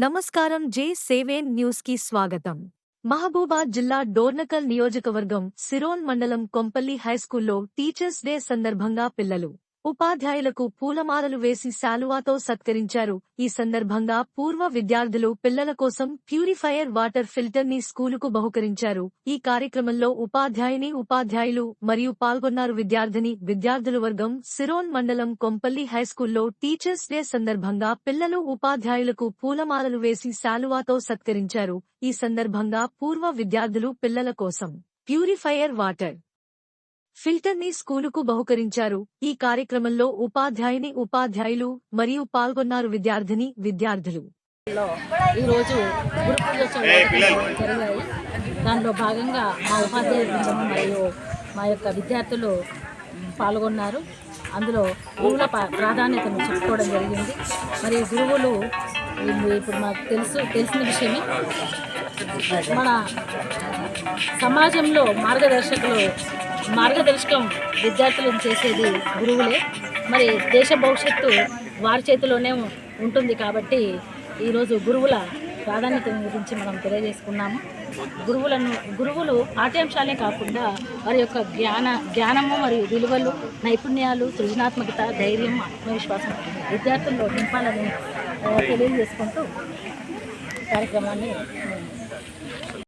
నమస్కారం జే సేవేన్ న్యూస్కి స్వాగతం. మహబూబాద్ జిల్లా డోర్నకల్ నియోజకవర్గం సిరోన్ మండలం కొంపల్లి హైస్కూల్లో టీచర్స్ డే సందర్భంగా పిల్లలు ఉపాధ్యాయులకు పూలమాలలు వేసి శాలువాతో సత్కరించారు. ఈ సందర్భంగా పూర్వ విద్యార్థులు పిల్లల కోసం ప్యూరిఫైయర్ వాటర్ ఫిల్టర్ని స్కూలుకు బహుకరించారు. ఈ కార్యక్రమంలో ఉపాధ్యాయుని ఉపాధ్యాయులు మరియు పాల్గొన్నారు విద్యార్థిని విద్యార్థుల వర్గం సిరోన్ మండలం కొంపల్లి హైస్కూల్లో టీచర్స్ డే సందర్భంగా పిల్లలు ఉపాధ్యాయులకు పూలమాలలు వేసి శాలువాతో సత్కరించారు. ఈ సందర్భంగా పూర్వ విద్యార్థులు పిల్లల కోసం ప్యూరిఫైయర్ వాటర్ ఫిల్టర్ని స్కూలుకు బహుకరించారు. ఈ కార్యక్రమంలో ఉపాధ్యాయుని ఉపాధ్యాయులు మరియు పాల్గొన్నారు విద్యార్థిని విద్యార్థులు. ఈరోజు దానిలో భాగంగా మా ఉపాధ్యాయ బృందము మరియు మా యొక్క విద్యార్థులు పాల్గొన్నారు. అందులో గురువుల ప్రాధాన్యతను చెప్పుకోవడం జరిగింది. మరియు గురువులు ఇప్పుడు మాకు తెలుసు తెలిసిన విషయమే. మన సమాజంలో మార్గదర్శకులు మార్గదర్శకం విద్యార్థులను చేసేది గురువులే. మరి దేశ భవిష్యత్తు వారి చేతిలోనే ఉంటుంది కాబట్టి ఈరోజు గురువుల ప్రాధాన్యత గురించి మనం తెలియజేసుకున్నాము. గురువులను గురువులు పాఠ్యాంశాలే కాకుండా వారి యొక్క జ్ఞాన జ్ఞానము మరియు విలువలు నైపుణ్యాలు సృజనాత్మకత ధైర్యం ఆత్మవిశ్వాసం విద్యార్థుల్లో నింపాలని తెలియజేసుకుంటూ కార్యక్రమాన్ని